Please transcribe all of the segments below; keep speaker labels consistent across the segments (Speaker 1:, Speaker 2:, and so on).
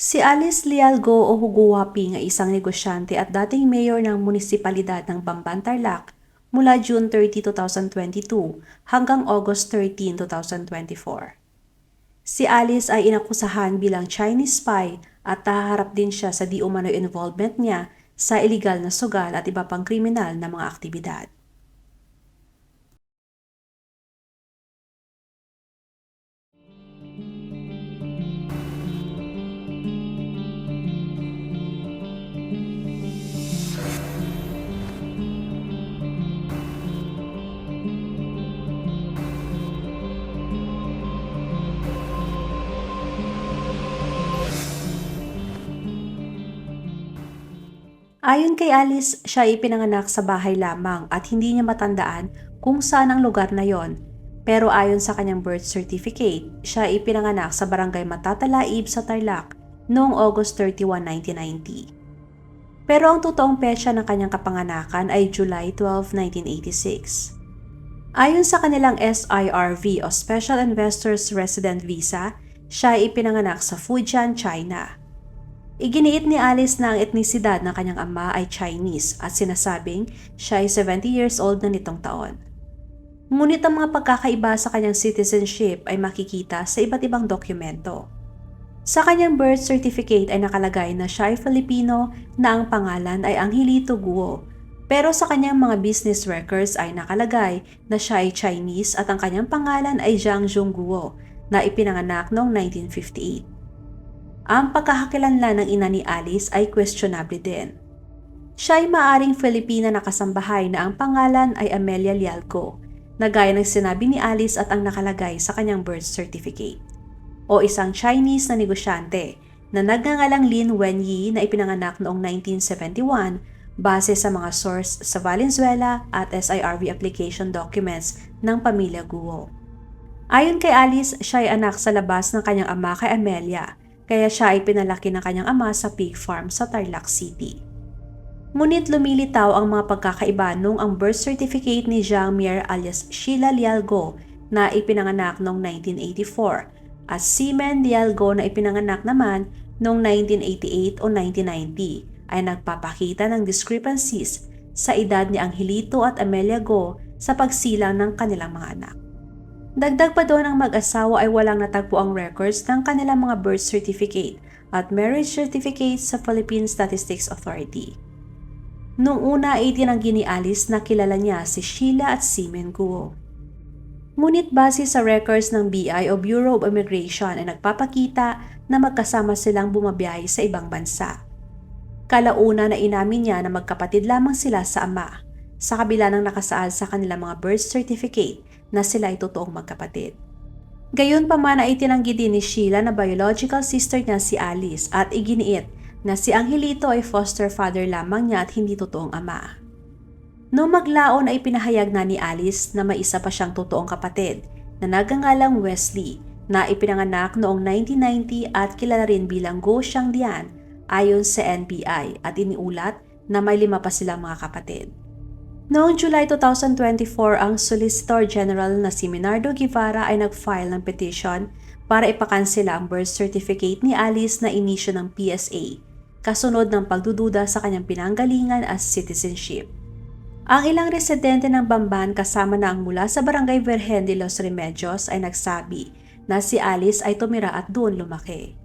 Speaker 1: Si Alice Lialgo o Huguwapi nga isang negosyante at dating mayor ng munisipalidad ng Bamban Tarlac mula June 30, 2022 hanggang August 13, 2024. Si Alice ay inakusahan bilang Chinese spy at taharap din siya sa di umano'y involvement niya sa illegal na sugal at iba pang kriminal na mga aktibidad. Ayon kay Alice, siya ay pinanganak sa bahay lamang at hindi niya matandaan kung saan ang lugar na yon. Pero ayon sa kanyang birth certificate, siya ay pinanganak sa barangay Matatalaib sa Tarlac noong August 31, 1990. Pero ang totoong petsa ng kanyang kapanganakan ay July 12, 1986. Ayon sa kanilang SIRV o Special Investors Resident Visa, siya ay ipinanganak sa Fujian, China. Iginiit ni Alice na ang etnisidad ng kanyang ama ay Chinese at sinasabing siya ay 70 years old na nitong taon. Ngunit ang mga pagkakaiba sa kanyang citizenship ay makikita sa iba't ibang dokumento. Sa kanyang birth certificate ay nakalagay na siya ay Filipino na ang pangalan ay Angelito Guo. Pero sa kanyang mga business records ay nakalagay na siya ay Chinese at ang kanyang pangalan ay Zhang Zhongguo na ipinanganak noong 1958. Ang pagkakakilanlan ng ina ni Alice ay questionable din. Siya ay maaring Filipina na kasambahay na ang pangalan ay Amelia Lialco, na gaya ng sinabi ni Alice at ang nakalagay sa kanyang birth certificate. O isang Chinese na negosyante na nagngangalang Lin Wenyi na ipinanganak noong 1971 base sa mga source sa Valenzuela at SIRV application documents ng pamilya Guo. Ayon kay Alice, siya ay anak sa labas ng kanyang ama kay Amelia kaya siya ay pinalaki ng kanyang ama sa pig farm sa Tarlac City. Ngunit lumilitaw ang mga pagkakaiba nung ang birth certificate ni Jean Mier alias Sheila Lialgo na ipinanganak noong 1984 at Seaman Lialgo na ipinanganak naman noong 1988 o 1990 ay nagpapakita ng discrepancies sa edad ni Angelito at Amelia Go sa pagsilang ng kanilang mga anak. Dagdag pa doon ang mag-asawa ay walang natagpo ang records ng kanilang mga birth certificate at marriage certificate sa Philippine Statistics Authority. Noong una ay tinanggi ni Alice na kilala niya si Sheila at Seaman Guo. Ngunit base sa records ng BI o Bureau of Immigration ay nagpapakita na magkasama silang bumabiyahe sa ibang bansa. Kalauna na inamin niya na magkapatid lamang sila sa ama, sa kabila ng nakasaad sa kanilang mga birth certificate na sila ay totoong magkapatid. Gayon pa man ay itinanggi din ni Sheila na biological sister niya si Alice at iginiit na si Angelito ay foster father lamang niya at hindi totoong ama. Noong maglaon ay pinahayag na ni Alice na may isa pa siyang totoong kapatid na nagangalang Wesley na ipinanganak noong 1990 at kilala rin bilang Go Shangdian ayon sa NBI at iniulat na may lima pa silang mga kapatid. Noong July 2024, ang Solicitor General na si Minardo Guevara ay nag-file ng petition para ipakansela ang birth certificate ni Alice na inisyo ng PSA, kasunod ng pagdududa sa kanyang pinanggalingan as citizenship. Ang ilang residente ng Bamban kasama na ang mula sa Barangay Virgen de los Remedios ay nagsabi na si Alice ay tumira at doon lumaki.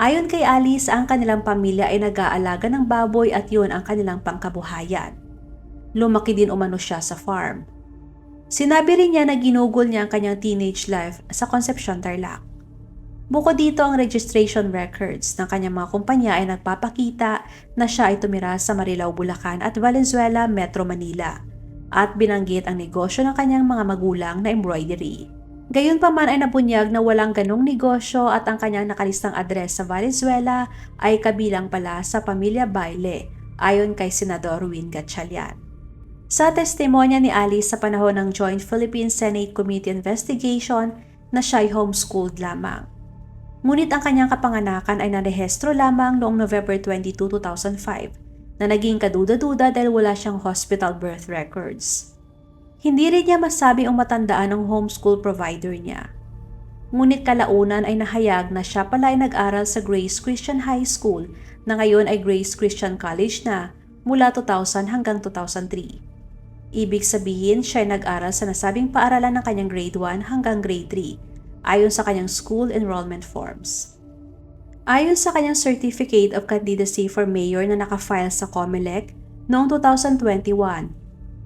Speaker 1: Ayon kay Alice, ang kanilang pamilya ay nag-aalaga ng baboy at yun ang kanilang pangkabuhayan lumaki din umano siya sa farm. Sinabi rin niya na ginugol niya ang kanyang teenage life sa Concepcion Tarlac. Bukod dito ang registration records ng kanyang mga kumpanya ay nagpapakita na siya ay tumira sa Marilao, Bulacan at Valenzuela, Metro Manila at binanggit ang negosyo ng kanyang mga magulang na embroidery. Gayunpaman ay nabunyag na walang ganong negosyo at ang kanyang nakalistang address sa Valenzuela ay kabilang pala sa pamilya Baile ayon kay Senador Win Gatchalian. Sa testimonya ni Alice sa panahon ng Joint Philippine Senate Committee Investigation na siya'y homeschooled lamang. Ngunit ang kanyang kapanganakan ay narehestro lamang noong November 22, 2005 na naging kaduda-duda dahil wala siyang hospital birth records. Hindi rin niya masabi ang matandaan ng homeschool provider niya. Ngunit kalaunan ay nahayag na siya pala ay nag-aral sa Grace Christian High School na ngayon ay Grace Christian College na mula 2000 hanggang 2003. Ibig sabihin siya ay nag-aral sa nasabing paaralan ng kanyang grade 1 hanggang grade 3 ayon sa kanyang school enrollment forms. Ayon sa kanyang Certificate of Candidacy for Mayor na nakafile sa COMELEC noong 2021,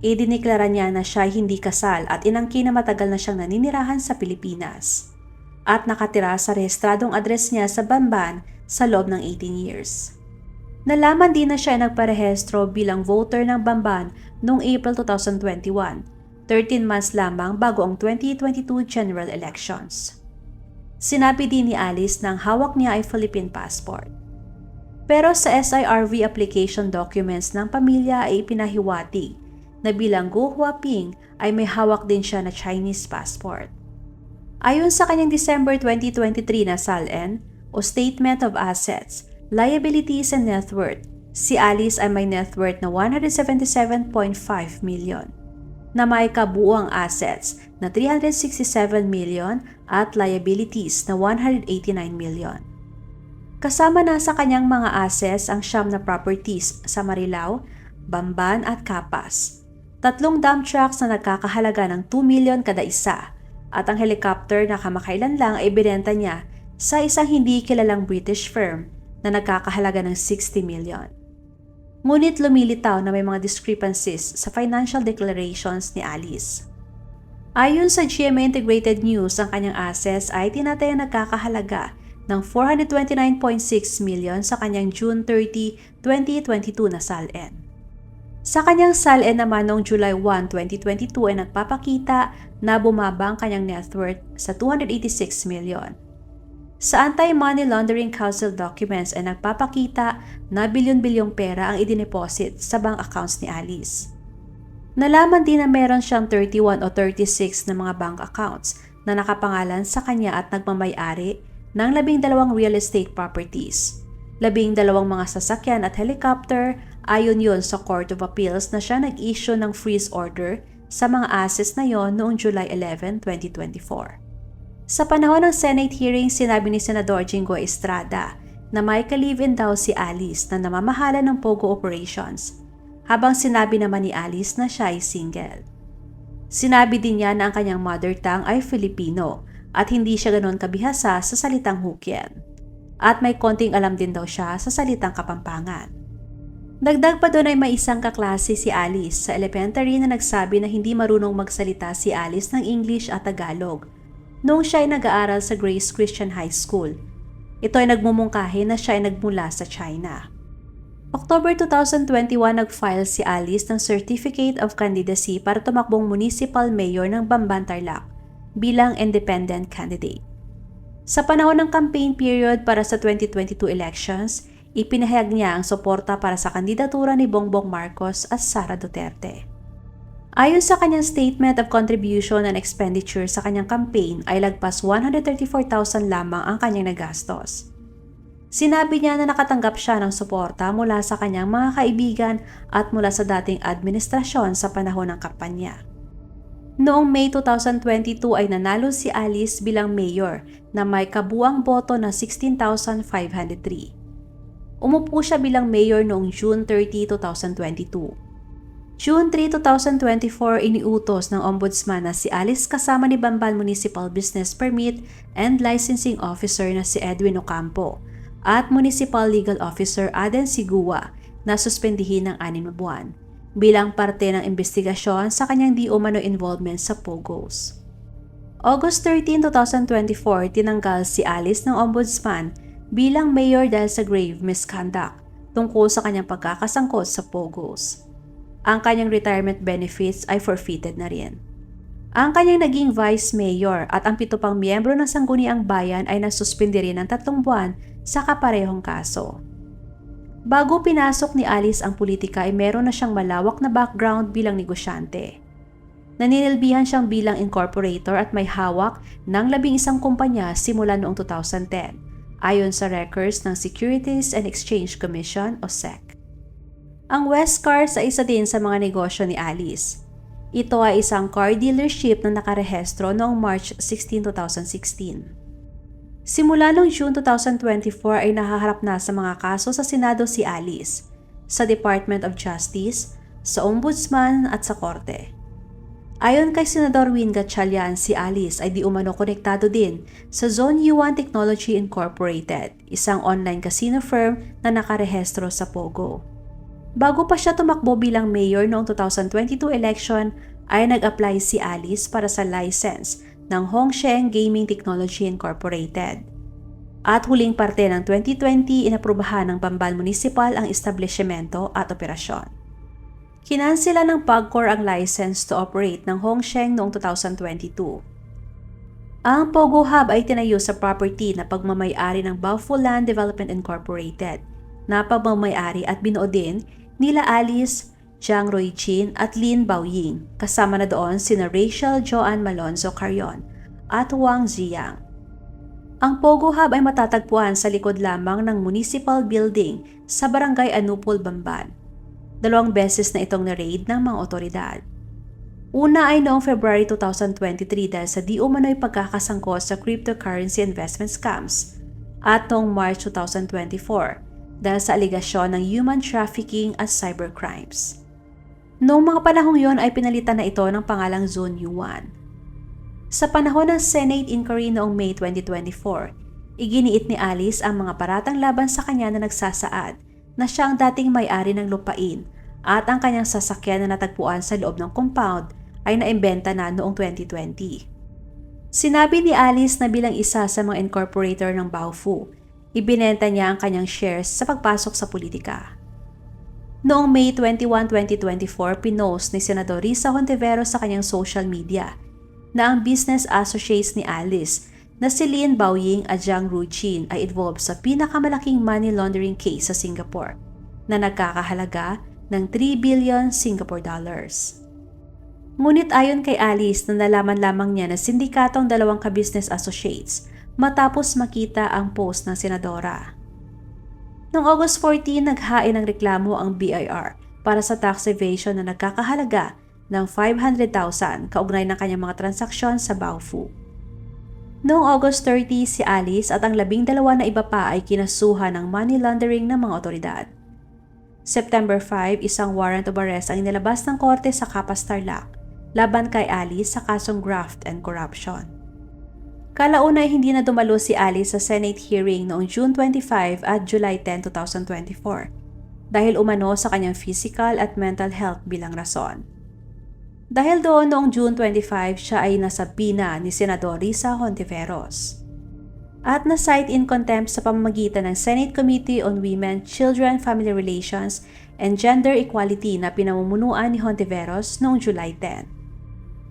Speaker 1: idineklara niya na siya ay hindi kasal at inangkin na matagal na siyang naninirahan sa Pilipinas at nakatira sa rehistradong address niya sa Bamban sa loob ng 18 years. Nalaman din na siya ay nagparehistro bilang voter ng Bamban noong April 2021, 13 months lamang bago ang 2022 general elections. Sinabi din ni Alice na ang hawak niya ay Philippine passport. Pero sa SIRV application documents ng pamilya ay ipinahiwatig na bilang Go Huaping ay may hawak din siya na Chinese passport. Ayon sa kanyang December 2023 na SALN o Statement of Assets, Liabilities and Net Worth, si Alice ay may net worth na 177.5 million na may kabuuang assets na 367 million at liabilities na 189 million. Kasama na sa kanyang mga assets ang siyam na properties sa Marilao, Bamban at Capas. Tatlong dump trucks na nagkakahalaga ng 2 million kada isa at ang helicopter na kamakailan lang ay binenta niya sa isang hindi kilalang British firm na nagkakahalaga ng 60 million. Ngunit lumilitaw na may mga discrepancies sa financial declarations ni Alice. Ayon sa GMA Integrated News, ang kanyang assets ay tinatayang nagkakahalaga ng 429.6 million sa kanyang June 30, 2022 na SALN. Sa kanyang SALN naman noong July 1, 2022 ay nagpapakita na bumaba ang kanyang net worth sa 286 million. Sa Anti-Money Laundering Council documents ay nagpapakita na bilyon-bilyong pera ang idineposit sa bank accounts ni Alice. Nalaman din na meron siyang 31 o 36 na mga bank accounts na nakapangalan sa kanya at nagmamayari ng labing dalawang real estate properties, labing dalawang mga sasakyan at helicopter ayon yon sa Court of Appeals na siya nag-issue ng freeze order sa mga assets na yon noong July 11, 2024. Sa panahon ng Senate hearing, sinabi ni Senador Jingo Estrada na may ka-live-in daw si Alice na namamahala ng POGO operations, habang sinabi naman ni Alice na siya ay single. Sinabi din niya na ang kanyang mother tongue ay Filipino at hindi siya ganoon kabihasa sa salitang Hokkien. At may konting alam din daw siya sa salitang Kapampangan. Dagdag pa doon ay may isang kaklase si Alice sa elementary na nagsabi na hindi marunong magsalita si Alice ng English at Tagalog noong siya ay nag-aaral sa Grace Christian High School. Ito ay nagmumungkahi na siya ay nagmula sa China. October 2021 nag-file si Alice ng Certificate of Candidacy para tumakbong municipal mayor ng Bamban Tarlac bilang independent candidate. Sa panahon ng campaign period para sa 2022 elections, ipinahayag niya ang suporta para sa kandidatura ni Bongbong Marcos at Sara Duterte. Ayon sa kanyang statement of contribution and expenditure sa kanyang campaign ay lagpas 134,000 lamang ang kanyang nagastos. Sinabi niya na nakatanggap siya ng suporta mula sa kanyang mga kaibigan at mula sa dating administrasyon sa panahon ng kampanya. Noong May 2022 ay nanalo si Alice bilang mayor na may kabuang boto na 16,503. Umupo siya bilang mayor noong June 30, 2022. June 3, 2024, iniutos ng ombudsman na si Alice kasama ni Bamban Municipal Business Permit and Licensing Officer na si Edwin Ocampo at Municipal Legal Officer Aden Sigua na suspendihin ng anim na buwan bilang parte ng investigasyon sa kanyang di umano involvement sa POGOs. August 13, 2024, tinanggal si Alice ng ombudsman bilang mayor dahil sa grave misconduct tungkol sa kanyang pagkakasangkot sa POGOs. Ang kanyang retirement benefits ay forfeited na rin. Ang kanyang naging vice mayor at ang pito pang miyembro ng Sangguniang Bayan ay nasuspindi rin ng tatlong buwan sa kaparehong kaso. Bago pinasok ni Alice ang politika ay meron na siyang malawak na background bilang negosyante. Naninilbihan siyang bilang incorporator at may hawak ng labing isang kumpanya simula noong 2010 ayon sa records ng Securities and Exchange Commission o SEC. Ang Westcar sa isa din sa mga negosyo ni Alice. Ito ay isang car dealership na nakarehestro noong March 16, 2016. Simula noong June 2024 ay nahaharap na sa mga kaso sa Senado si Alice, sa Department of Justice, sa Ombudsman at sa Korte. Ayon kay Senador Win Gatchalian, si Alice ay di umano konektado din sa Zone U1 Technology Incorporated, isang online casino firm na nakarehestro sa Pogo. Bago pa siya tumakbo bilang mayor noong 2022 election, ay nag-apply si Alice para sa license ng Hongsheng Gaming Technology Incorporated. At huling parte ng 2020, inaprubahan ng Bambal Municipal ang establishmento at operasyon. Kinansela ng PAGCOR ang license to operate ng Hongsheng noong 2022. Ang Pogo Hub ay tinayo sa property na pagmamayari ng Baofu Land Development Incorporated na pagmamayari at binuo din nila Alice, Jiang Roichin at Lin Baoying kasama na doon sina Rachel Joanne Malonzo Carion at Wang Ziyang. Ang Pogo Hub ay matatagpuan sa likod lamang ng municipal building sa Barangay Anupol, Bamban. Dalawang beses na itong na-raid ng mga otoridad. Una ay noong February 2023 dahil sa di umano'y pagkakasangkot sa cryptocurrency investment scams at noong March 2024 dahil sa aligasyon ng human trafficking at cybercrimes. Noong mga panahong yon ay pinalitan na ito ng pangalang Zone U1. Sa panahon ng Senate inquiry noong May 2024, iginiit ni Alice ang mga paratang laban sa kanya na nagsasaad na siya ang dating may-ari ng lupain at ang kanyang sasakyan na natagpuan sa loob ng compound ay naimbenta na noong 2020. Sinabi ni Alice na bilang isa sa mga incorporator ng Baofu, ibinenta niya ang kanyang shares sa pagpasok sa politika. Noong May 21, 2024, pinost ni Senador Risa Hontiveros sa kanyang social media na ang business associates ni Alice na si Lin Baoying at Jiang Ruchin ay involved sa pinakamalaking money laundering case sa Singapore na nagkakahalaga ng 3 billion Singapore dollars. Ngunit ayon kay Alice na nalaman lamang niya na sindikatong dalawang ka-business associates matapos makita ang post ng senadora. Noong August 14, naghain ng reklamo ang BIR para sa tax evasion na nagkakahalaga ng 500,000 kaugnay ng kanyang mga transaksyon sa Baofu. Noong August 30, si Alice at ang labing dalawa na iba pa ay kinasuhan ng money laundering ng mga otoridad. September 5, isang warrant of arrest ang inilabas ng korte sa Kapas Tarlac laban kay Alice sa kasong graft and corruption. Kalauna ay hindi na dumalo si Alice sa Senate hearing noong June 25 at July 10, 2024 dahil umano sa kanyang physical at mental health bilang rason. Dahil doon noong June 25 siya ay nasa pina ni Senador Risa Hontiveros. At na-cite in contempt sa pamamagitan ng Senate Committee on Women, Children, Family Relations, and Gender Equality na pinamumunuan ni Hontiveros noong July 10.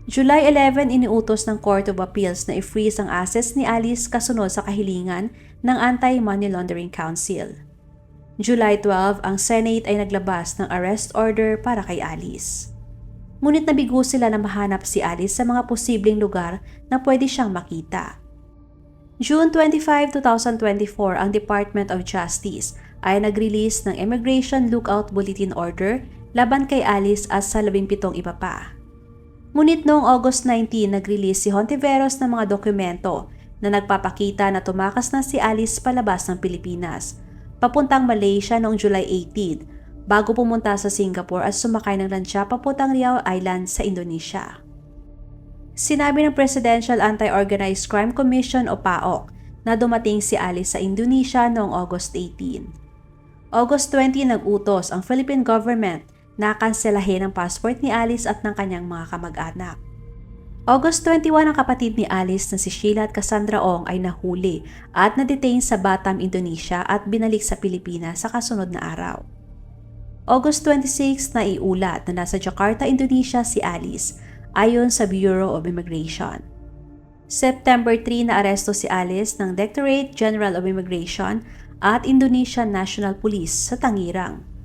Speaker 1: July 11, iniutos ng Court of Appeals na i-freeze ang assets ni Alice kasunod sa kahilingan ng Anti-Money Laundering Council. July 12, ang Senate ay naglabas ng arrest order para kay Alice. Ngunit nabigo sila na mahanap si Alice sa mga posibleng lugar na pwede siyang makita. June 25, 2024, ang Department of Justice ay nag-release ng Immigration Lookout Bulletin Order laban kay Alice at sa 17 iba pa. Ngunit noong August 19, nag-release si Hontiveros ng mga dokumento na nagpapakita na tumakas na si Alice palabas ng Pilipinas, papuntang Malaysia noong July 18 bago pumunta sa Singapore at sumakay ng lansya papuntang Riau Island sa Indonesia. Sinabi ng Presidential Anti-Organized Crime Commission o PAOK na dumating si Alice sa Indonesia noong August 18. August 20 nag-utos ang Philippine government na kanselahin ang passport ni Alice at ng kanyang mga kamag-anak. August 21 ang kapatid ni Alice na si Sheila at Cassandra Ong ay nahuli at na-detain sa Batam, Indonesia at binalik sa Pilipinas sa kasunod na araw. August 26 na iulat na nasa Jakarta, Indonesia si Alice ayon sa Bureau of Immigration. September 3 na aresto si Alice ng Directorate General of Immigration at Indonesian National Police sa Tangirang.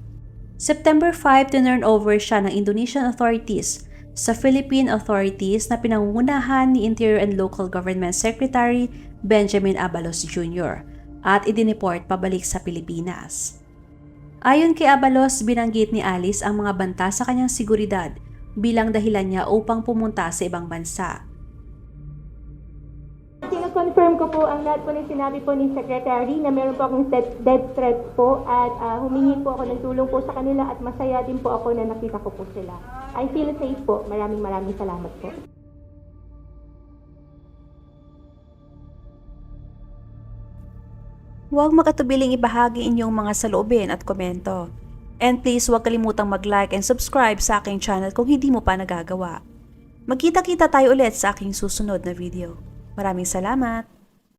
Speaker 1: September 5 turn over siya ng Indonesian authorities sa Philippine authorities na pinangungunahan ni Interior and Local Government Secretary Benjamin Abalos Jr. at idineport pabalik sa Pilipinas. Ayon kay Abalos, binanggit ni Alice ang mga banta sa kanyang seguridad bilang dahilan niya upang pumunta sa ibang bansa.
Speaker 2: Kinonfirm ko po ang lahat po ng sinabi po ni Secretary na meron po akong death, threats po at ah, humingi po ako ng tulong po sa kanila at masaya din po ako na nakita ko po sila. I feel safe po. Maraming maraming salamat po.
Speaker 1: Huwag makatubiling ibahagi inyong mga saloobin at komento. And please huwag kalimutang mag-like and subscribe sa aking channel kung hindi mo pa nagagawa. Magkita-kita tayo ulit sa aking susunod na video. Maraming salamat!